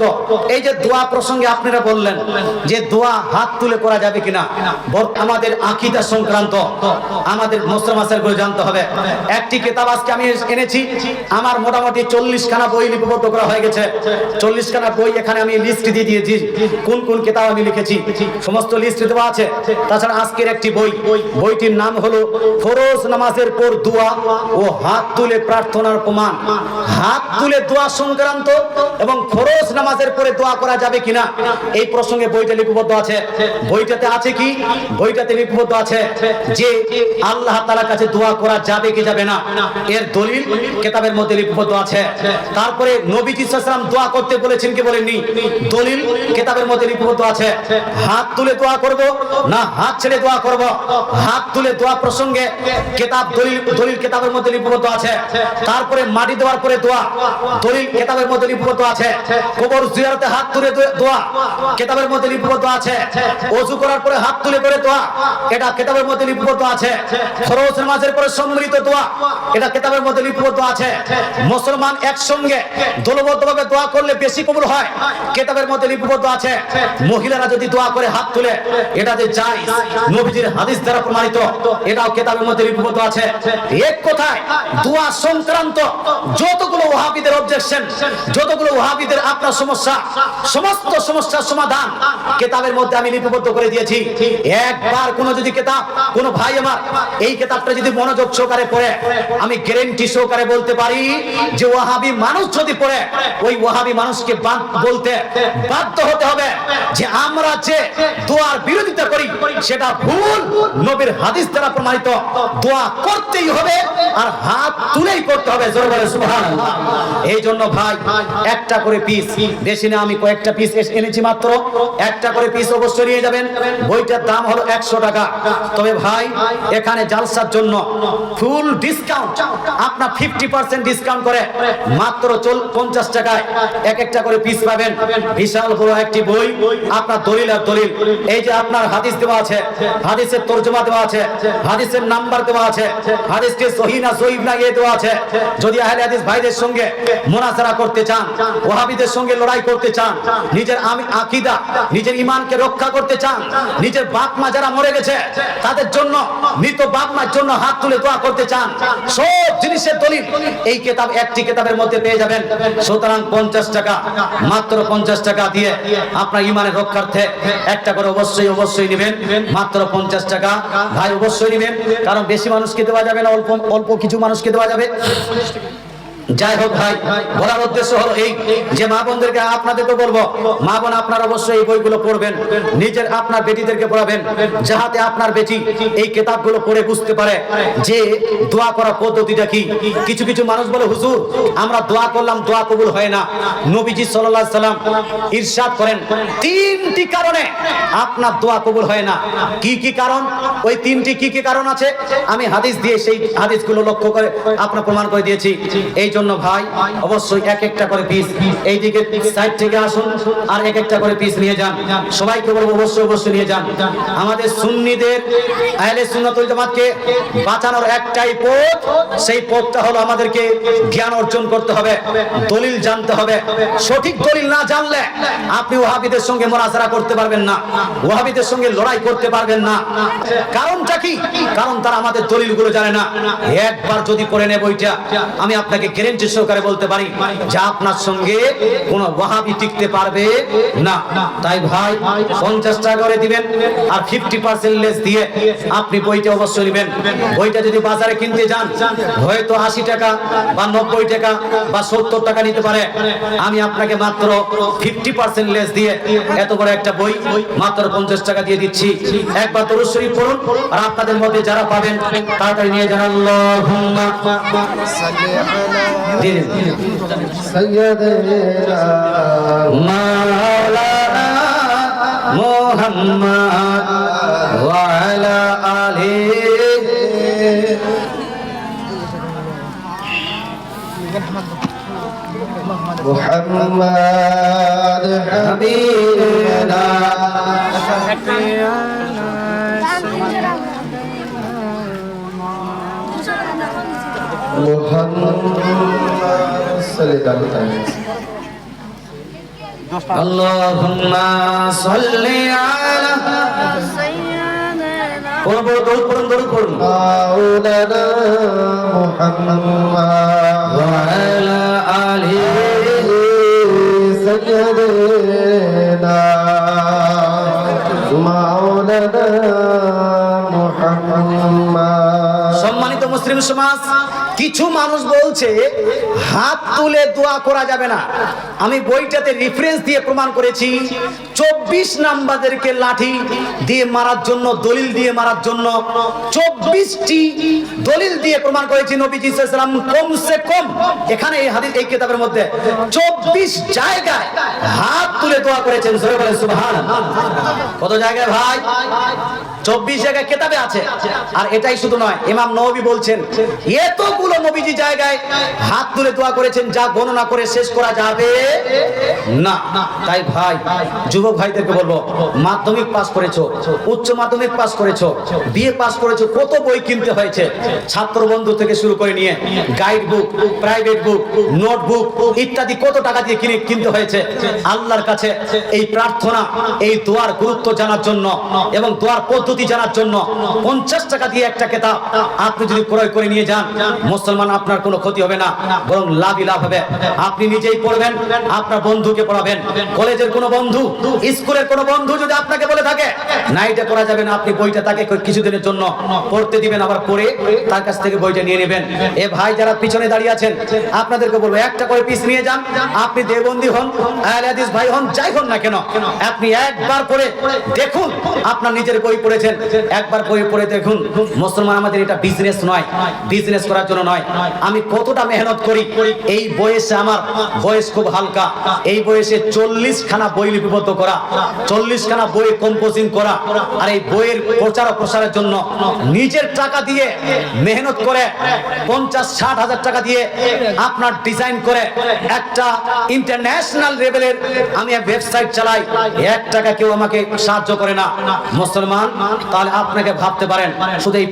গ্রহণযোগ্য এই যে দোয়া প্রসঙ্গে আপনারা বললেন যে দোয়া হাত তুলে করা যাবে কিনা আমাদের আকিদা সংক্রান্ত, আমাদের মুসলমাসের করে জানতে হবে। একটি কিতাব আজকে আমি এনেছি, আমার মোটামুটি চল্লিশ খানা বই লিপিবদ্ধ করা হয়ে গেছে। চল্লিশ খানা বই এখানে আমি লিস্ট দিয়ে দিয়েছি, কোন কোন কিতাব আমি লিখেছি, সমস্ত লিস্ট দেওয়া আছে। তাছাড়া আজকের একটি বই, বইটির নাম হলো ফরোজ নামাজের পর দোয়া ও হাত তুলে প্রার্থনার প্রমাণ। হাত তুলে দোয়া সংক্রান্ত এবং ফরোজ নামাজের পরে দোয়া করা যাবে কিনা? এই প্রসঙ্গে বইটা লিপিবদ্ধ আছে। বইটাতে আছে কি? বইটাতে লিপিবদ্ধ আছে যে আল্লাহ তাআলার কাছে দোয়া করা যাবে কি যাবে না। এর দলিল কেতাবের মধ্যে লিপিবদ্ধ আছে। তারপরে নবীজি সাল্লাম দোয়া করতে বলেছেন কি বলেননি? দলিল কেতাবের মধ্যে লিপিবদ্ধ আছে। হাত তুলে দোয়া করব না হাত ছেড়ে দোয়া করব? হাত তুলে দোয়া প্রসঙ্গে কেতাব দলিল দলিল কেতাবের মধ্যে লিপিবদ্ধ আছে। তারপরে মাটি দেওয়ার পরে দোয়া, দলিল কেতাবের মধ্যে লিপিবদ্ধ আছে। কবর জিয়ারতে হাত তুলে দোয়া। কেতাবের মধ্যে লিপিবদ্ধ আছে। ওযু করার পরে হাত তুলে করে দোয়া। এটা কেতাবের মধ্যে লিপিবদ্ধ আছে। ফরজ নামাজের পরে সম্মিলিত দোয়া। এটা কেতাবের মধ্যে লিপিবদ্ধ আছে। মুসলমান একসঙ্গে দলবদ্ধভাবে দোয়া করলে বেশি কবুল হয়। কেতাবের মধ্যে লিপিবদ্ধ আছে। মহিলারা যদি দোয়া করে হাত তুলে, এটা যে যায় নবীজির হাদিস দ্বারা প্রমাণিত। এটাও কেতাবের মধ্যে লিপিবদ্ধ আছে। এক কথায়, দোয়া সংক্রান্ত যতগুলো ওহাবিদের অবজেকশন যতগুলো ওহাবিদের আপনার সমস্যা, সমস্ত সমস্যার সমাধান কেতাবের মধ্যে আমি লিপিবদ্ধ করে দিয়েছি। একবার কোন যদি কেতাব, কোন ভাই আমার এই কেতাবটা যদি মনোযোগ সহকারে পড়ে, আমি গ্যারেন্টি সহকারে বলতে পারি যে ওয়াহাবি মানুষ যদি পড়ে, ওই ওয়াহাবি মানুষকে বলতে বাধ্য হতে হবে যে আমরা যে দোয়ার বিরোধিতা করি, সেটা ভুল নবীর হাদিস দ্বারা প্রমাণিত। দোয়া করতেই হবে আর হাত তুলেই করতে হবে। জোরে বলে সুবহানাল্লাহ। এই জন্য ভাই, একটা করে পিস বেশি না, আমি কয়েকটা পিস এনেছি মাত্র। একটা করে পিস অবশ্যই নিয়ে যাবেন। বইটার দাম হলো একশো টাকা। তবে ভাই, এখানে জালসার জন্য ফুল ডিসকাউন্ট আপনার ফিফটি পার্সেন্ট ডিসকাউন্ট করে মাত্র চল পঞ্চাশ টাকায় এক একটা করে পিস পাবেন। বিশাল বড় একটি বই, আপনার দলিল আর দলিল। এই যে আপনার হাদিস দেওয়া আছে, হাদিসের তর্জমা দেওয়া আছে, হাদিসের নাম্বার দেওয়া আছে হাদিসটি সহি না সহিব না ইয়ে দেওয়া আছে। যদি আহলে হাদিস ভাইদের সঙ্গে মোনাজারা করতে চান ওহাবিদের সঙ্গে লড়াই করতে চান, নিজের আমি আকীদা, নিজের ঈমানকে রক্ষা করতে চান, নিজের বাপ মা যারা মরে গেছে, তাদের জন্য, মৃত বাপ মার জন্য হাত তুলে দোয়া করতে চান। সব জিনিসের দলিল এই কিতাব, একটি কিতাবের মধ্যে পেয়ে যাবেন। সুতরাং পঞ্চাশ টাকা, মাত্র পঞ্চাশ টাকা দিয়ে আপনার ইমানের রক্ষার্থে একটা করে অবশ্যই অবশ্যই নেবেন। মাত্র পঞ্চাশ টাকা। ভাই, অবশ্যই নেবেন, কারণ বেশি মানুষকে দেওয়া যাবে না, অল্প অল্প কিছু মানুষকে দেওয়া যাবে। যাই হোক ভাই, বলার উদ্দেশ্য হলো এই যে মা বোনদেরকে আপনাদেরকে বলব, মা বোন আপনার অবশ্যই এই বইগুলো পড়বেন, নিজের আপনার বেটিদেরকে পড়াবেন, যাহাতে আপনার বেটি এই পড়ে বুঝতে পারে যে দোয়া করার পদ্ধতিটা কি। কিছু কিছু মানুষ বলে, হুজুর, আমরা দোয়া করলাম, দোয়া কবুল হয় না। নবীজি সাল্লাল্লাহু সাল্লাম ইরশাদ করেন, তিনটি কারণে আপনার দোয়া কবুল হয় না। কি কি কারণ? ওই তিনটি কি কি কারণ আছে? আমি হাদিস দিয়ে সেই হাদিসগুলো লক্ষ্য করে আপনার প্রমাণ করে দিয়েছি। এই জন্য ভাই, অবশ্যই এক একটা করে পিস এই দিকে সাইড থেকে আসুন আর এক একটা করে পিস নিয়ে যান। সবাইকে বলব অবশ্যই অবশ্যই নিয়ে যান। আমাদের সুন্নিদের আহলে সুন্নাতুল জামাতকে বাঁচানোর একটাই পথ, সেই পথটা হলো আমাদেরকে জ্ঞান অর্জন করতে হবে, দলিল জানতে হবে। সঠিক দলিল না জানলে আপনি ওহাবিদের সঙ্গে মোনাজারা করতে পারবেন না ওহাবিদের সঙ্গে লড়াই করতে পারবেন না। কারণটা কি? কারণ তারা আমাদের দলিলগুলো জানে না। একবার যদি পড়ে নেব ওইটা, আমি আপনাকে গ্যারেন্টি সহকারে বলতে পারি, যে আপনার সঙ্গে কোন ওয়াহাবি টিকতে পারবে না। তাই ভাই, পঞ্চাশ টাকা করে দিবেন আর ফিফটি পার্সেন্ট লেস দিয়ে আপনি বইটা অবশ্যই নেবেন। বইটা যদি বাজারে কিনতে যান, হয়তো আশি টাকা বা নব্বই টাকা বা সত্তর টাকা নিতে পারে। আমি আপনাকে মাত্র ফিফটি পার্সেন্ট লেস দিয়ে এত বড় একটা বই মাত্র পঞ্চাশ টাকা দিয়ে দিচ্ছি। একবার তরুণ শরীফ পড়ুন আর আপনাদের মধ্যে যারা পাবেন, তাড়াতাড়ি নিয়ে যান। আল্লাহুম্মা দিন سيدنا মাওলানা মুহাম্মদ ওয়া আলা আলিহি محمد হাবিবনা محمد صلى الله عليه وسلم আল্লাহুম্মা সাল্লি আলা পড়ুন পড়ুন দরুদ পড়ুন দরুদ পড়ুন مولانا محمد وعلى মুসলিম সমাজ, কিছু মানুষ বলছে, হাত তুলে দোয়া করা যাবে না। আমি বইটাতে রেফারেন্স দিয়ে প্রমাণ করেছি, চব্বিশ নাম্বারদেরকে লাঠি দিয়ে মারার জন্য, দলিল দিয়ে মারার জন্য, চব্বিশটি দলিল দিয়ে প্রমাণ করেছি নবীজি সাল্লাম কমসে কম, এখানে এই হাদিস, এই কিতাবের মধ্যে, চব্বিশ জায়গায় হাত তুলে দোয়া করেছেন কত জায়গায় ভাই? চব্বিশ জায়গায় কেতাবে আছে। আর এটাই শুধু নয়, ইমাম নবী বলছেন, এতগুলো নবীজি জায়গায় হাত তুলে দোয়া করেছেন, যা গণনা করে শেষ করা যাবে। না, তাই ভাই, যুবক ভাইদেরকে বলব, মাধ্যমিক পাস করেছ, উচ্চ মাধ্যমিক পাস করেছ, বিএ পাস করেছ, কত বই কিনতে হয়েছে? ছাত্র বন্ধু থেকে শুরু করে নিয়ে guide book private book notebook ইত্যাদি কত টাকা দিয়ে কিনে কিনতে হয়েছে? আল্লাহর কাছে এই প্রার্থনা, এই দোয়ার গুরুত্ব জানার জন্য এবং দোয়ার পদ্ধতি জানার জন্য পঞ্চাশ টাকা দিয়ে একটা কেতাব আপনি যদি ক্রয় করে নিয়ে যান, মুসলমান আপনার কোনো ক্ষতি হবে না, বরং লাভই লাভ হবে। আপনি নিজেই পড়বেন, আপনার বন্ধুকে পড়াবেন। কলেজের কোনো বন্ধু, স্কুলের কোনো বন্ধু যদি আপনাকে বলে থাকে করা যাবে না, আপনি বইটা তাকে কিছুদিনের জন্য পড়তে দিবেন, আবার পড়ে তার কাছ থেকে বইটা নিয়ে নেবেন। এ ভাই যারা পিছনে দাঁড়িয়ে আছেন, আপনাদেরকে বলব, একটা করে পিস নিয়ে যান। আপনি দেবন্দি হন আহলে হাদিস ভাই হন, যাই হন না কেন, আপনি একবার দেখুন, আপনার নিজের বই পড়েছেন। একবার বই পড়ে দেখুন, মুসলমান আমাদের এটা বিজনেস নয় বিজনেস করার জন্য নয়। আমি কতটা মেহনত করি, এই বয়সে আমার বয়স খুব হালকা, এই বয়সে চল্লিশ খানা বই লিপিবদ্ধ করা চল্লিশ খানা বই কম্পোজিং করা আর এই বইয়ের প্রচার প্রসারের জন্য নিজের টাকা দিয়ে মেহনত করে পঞ্চাশ ষাট হাজার টাকা দিয়ে আপনার ডিজাইন করে একটা ইন্টারন্যাশনাল লেভেলের আমি ওয়েবসাইট চালাই এক টাকা কেউ আমাকে সাহায্য করে না। মুসলমান তাহলে আপনাকে ভাবতে পারেন শুধু এই